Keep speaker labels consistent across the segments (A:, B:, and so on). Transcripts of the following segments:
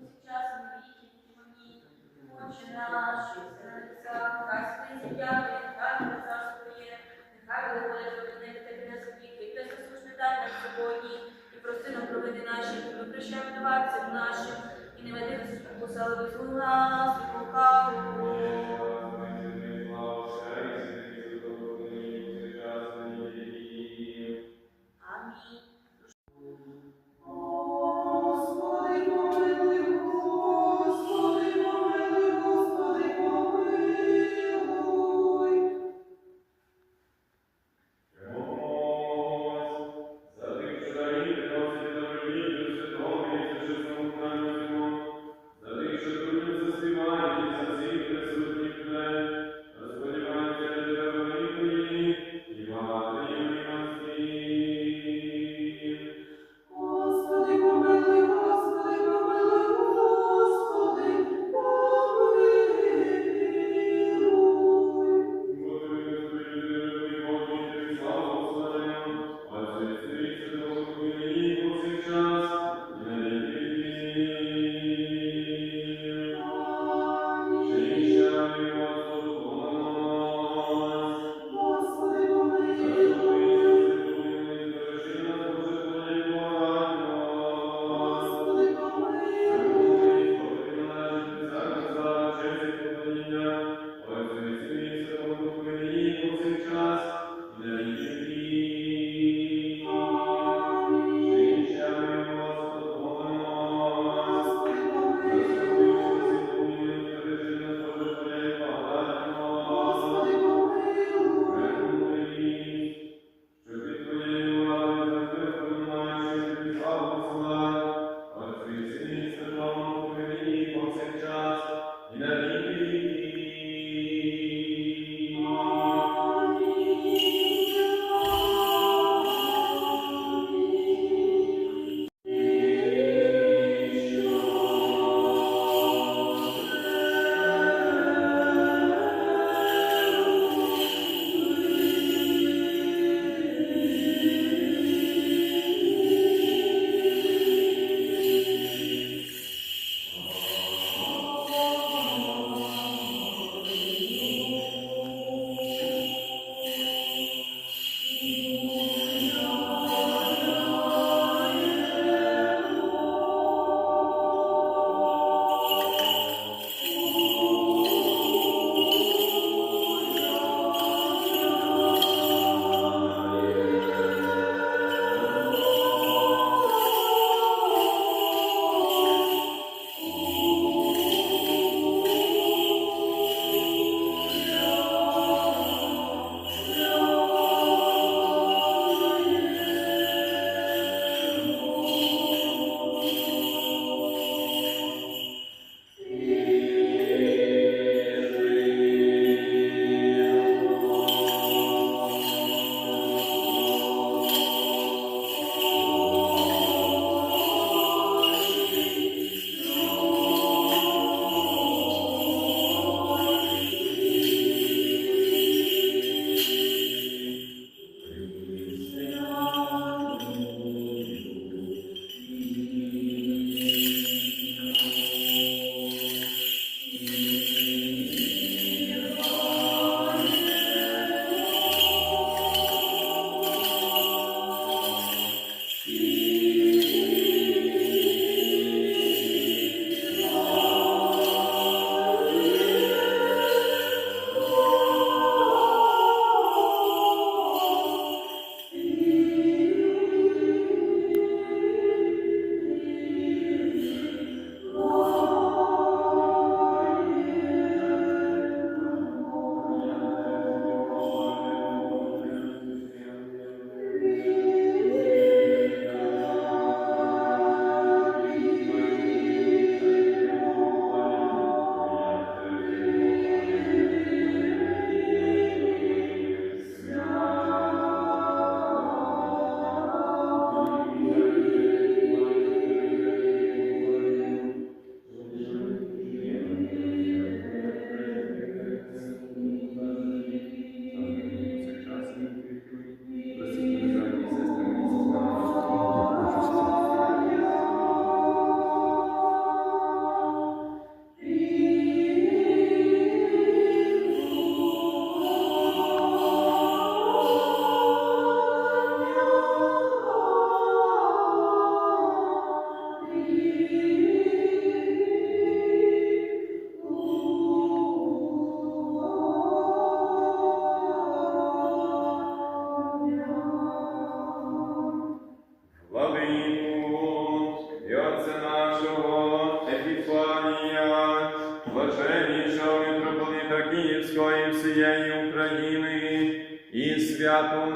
A: повсякчас на віки віків. Амінь. Отче наш, що єси на хай святиться ім'я нехай Твоє, нехай буде воля Твоя на і дай нам сьогодні, і прости нам наші, які ми нашим, і не веди нас у але визволи нас лукавого.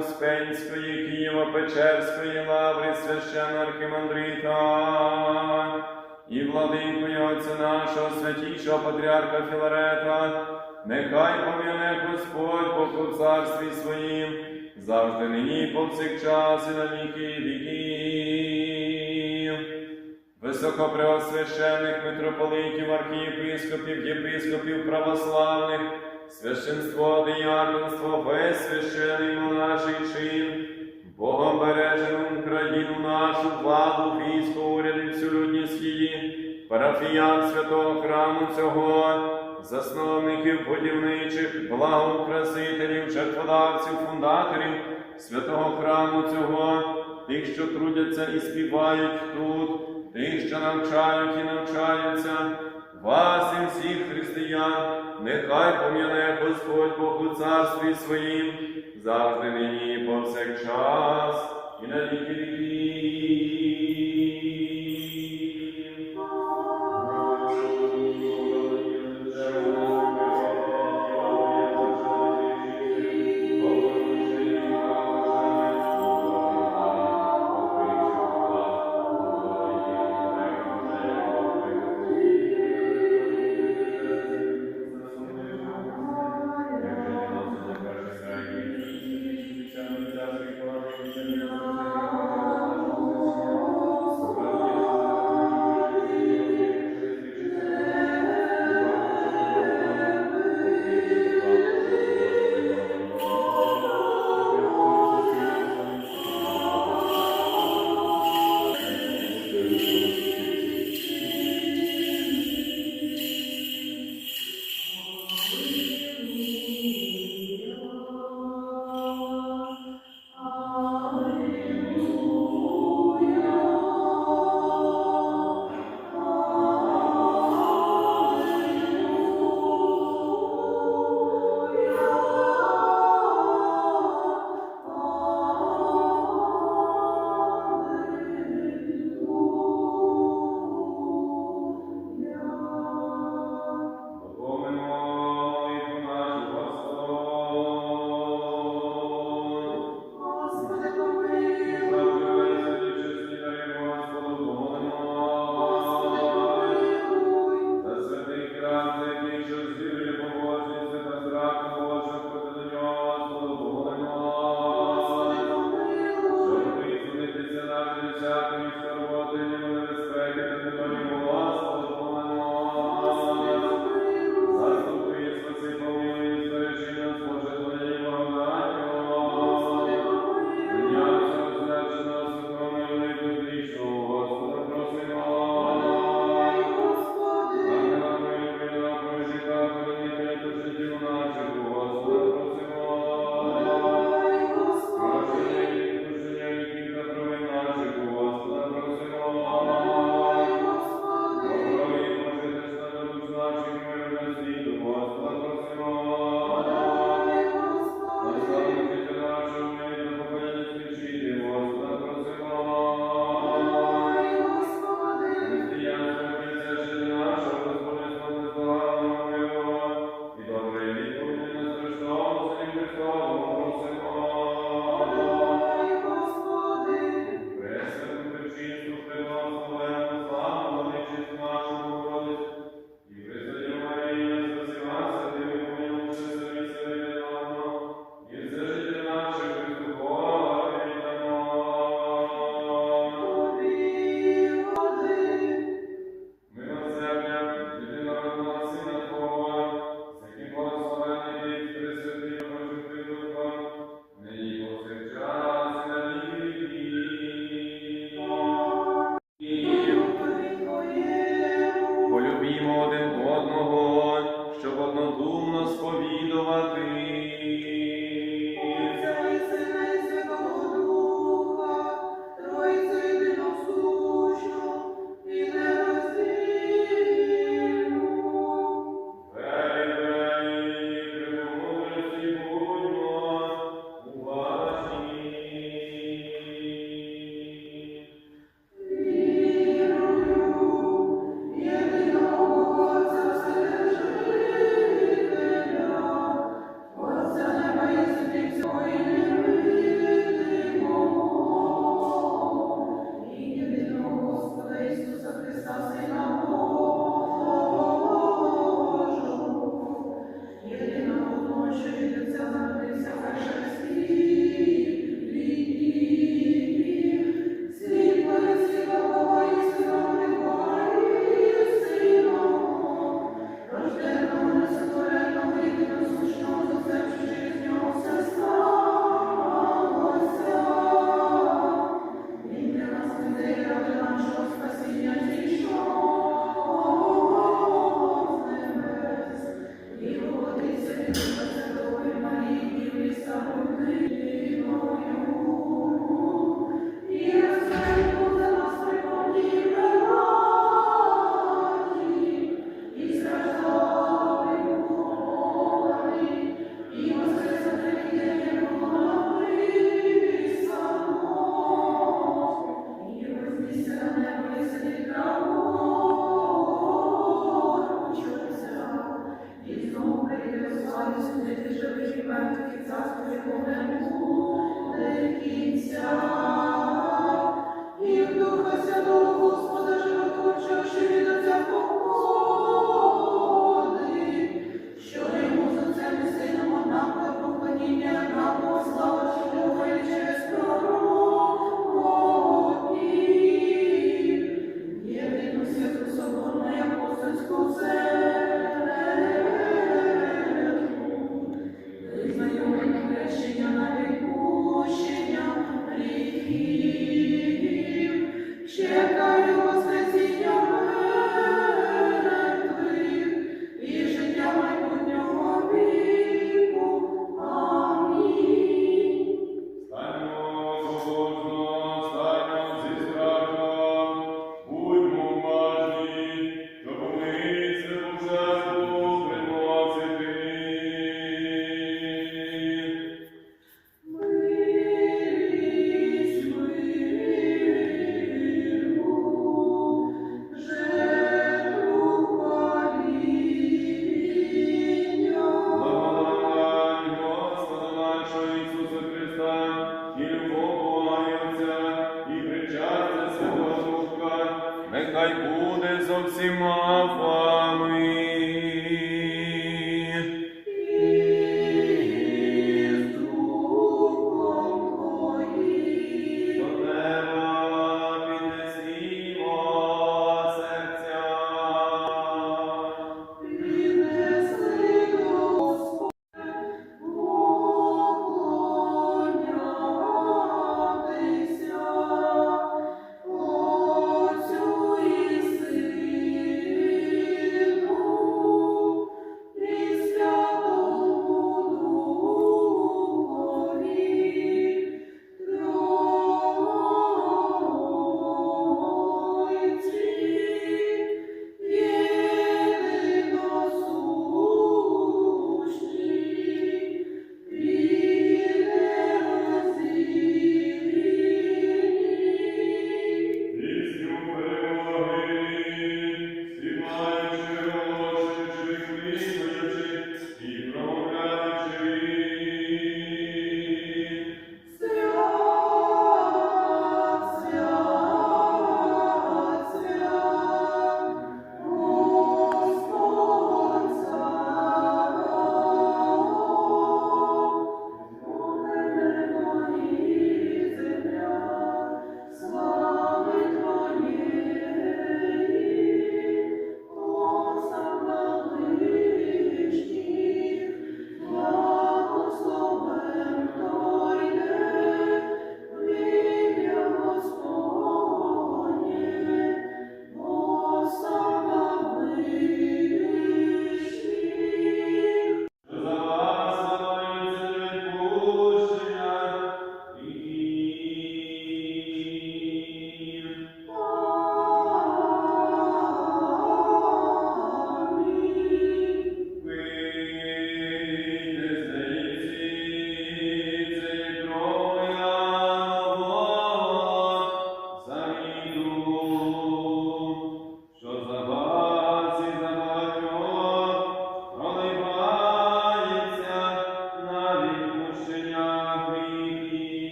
B: Успенської, Києво-Печерської лаври священного архімандрита і владикою Отця нашого святішого патріарха Філарета, нехай пом'яне Господь Бог у царстві своїм, завжди нині, повсякчас і на віки віків. Високопреосвящених митрополитів, архієпископів, єпископів православних, священство, дияконство, весь священий монаший чин, Богом бережену Україну нашу, владу, військо, уряди, всю людність її, парафіян святого храму цього, засновників будівничих, благоукрасителів, жертводавців, фундаторів святого храму цього, тих, що трудяться і співають тут, тих, що навчають і навчаються, вас і всіх християн, нехай пом'яне Господь Бог у царстві своїм, завжди нині повсякчас, і на віки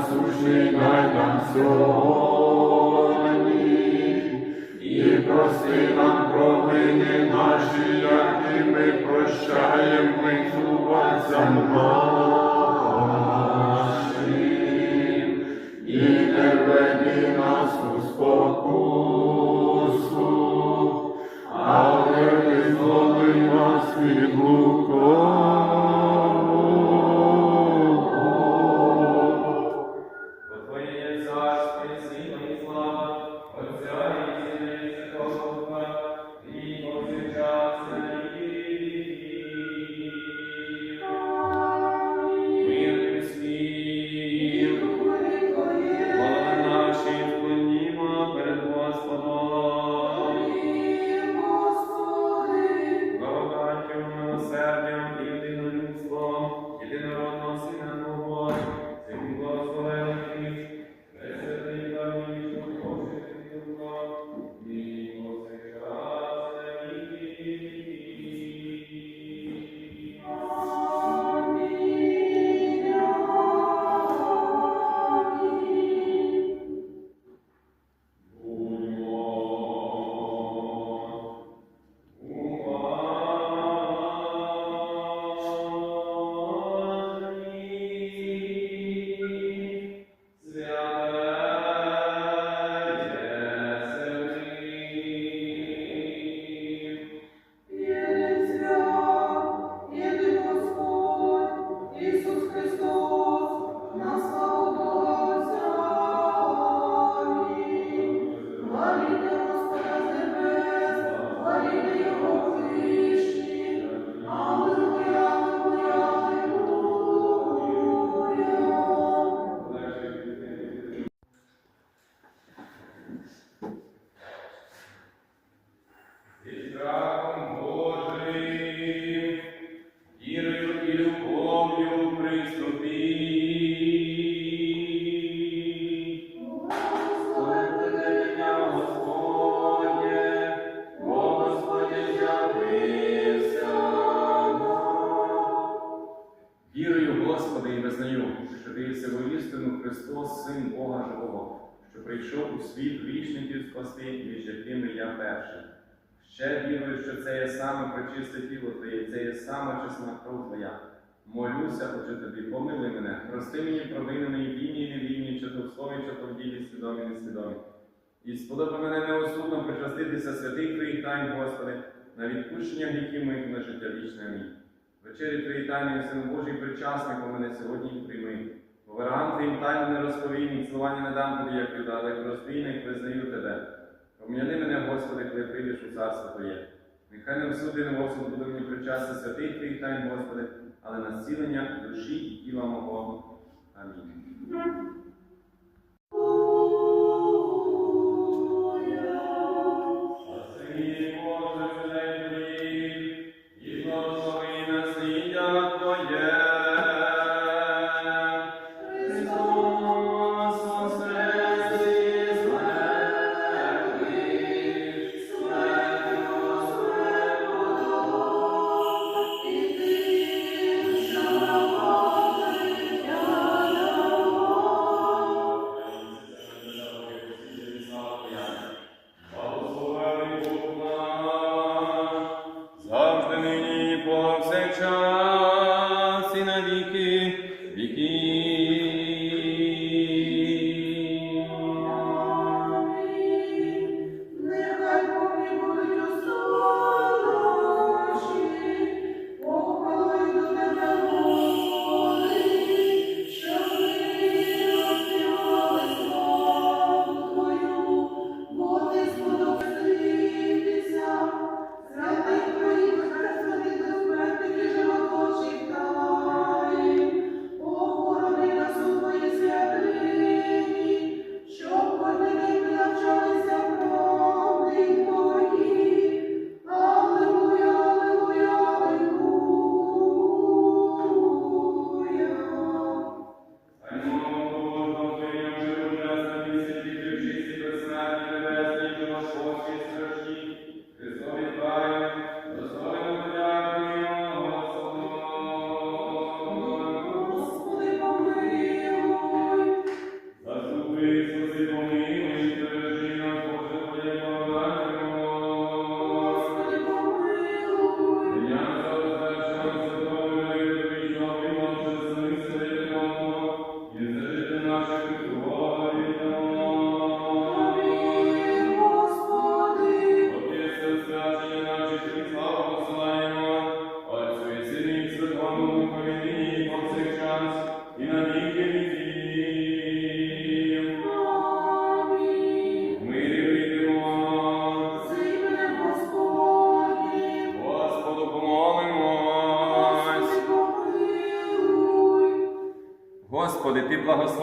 C: нам суші, дай нам сьогодні, і прости нам провини наші, як і ми прощаємо,
B: ми зубацям нам. Ділі, свідомі. І сподоби мене неосудно причаститися святих Твоїх Господи, на відпущення гріхів моїх на життя вічне. Амінь. Вечері Твої тайни, Сину Божий, причаснику мене сьогодні і прийми. Поверам Твоїм тайну не розповім, і не дам тобі, як юда, як розбійник визнаю тебе. Пом'яни мене, Господи, коли прийдеш у царство Твоє. Нехай не всюди не Господи буде мені причастя святих Твоїх тайн, Господи, але на зцілення душі і тіла мого. Амінь.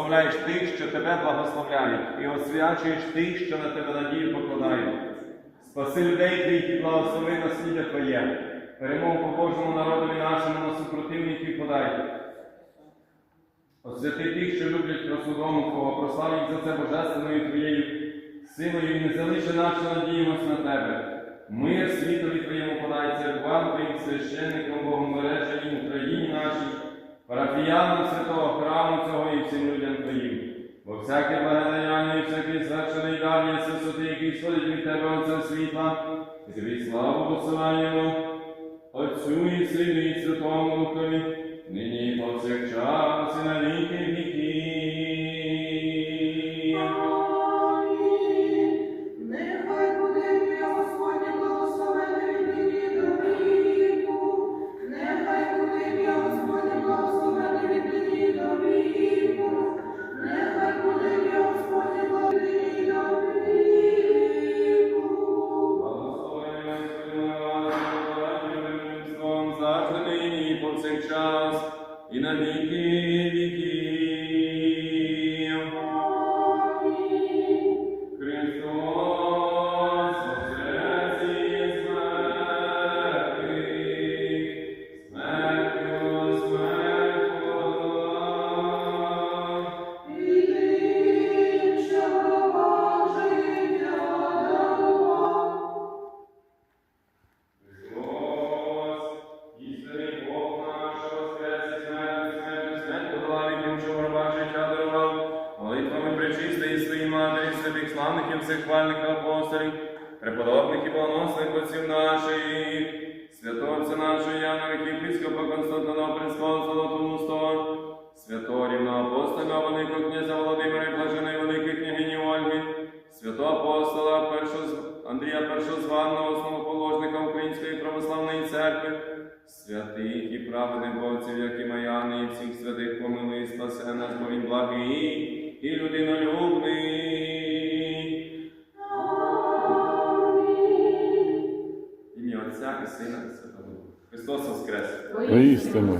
B: Благословляєш тих, що Тебе благословляють, і освячуєш тих, що на Тебе надію покладають. Спаси людей Твоїх і благослови насліддя Твоє. Перемогу по Божому народові нашому на супротивників подай. Освяти тих, що люблять красу дому Твого, прослав їх за це божественною Твоєю силою і не залиши нас, що надіємось на Тебе. Мир світові Твоєму подай церквам Твоїм священникам, Богом береженім Україні нашій, парафіянам святого храму цього і всім людям Твоїм. Бо всяке благодаяння і всякий звершений дар є висоти, який сходить від Тебе Отця світла, і Тобі славу посилаємо, Отцю і Сину і Святому Духові, нині і повсякчас і на віки віків. Славних і всехвальних апостолів, преподобних і богоносних отців наших, Святого Отця нашого Яна, архієпископа Константинопольського Золотоустого, святого рівного апостола Великого князя Володимира і блаженої Великої княгині Ольги, святого апостола першого, Андрія Першозванного, основоположника Української православної церкви, святих і праведних Богців, як і Маяни, і всіх святих помилуй, спасе нас, бо він благий і людинолюбний. Христос Воскрес!
D: Воістину.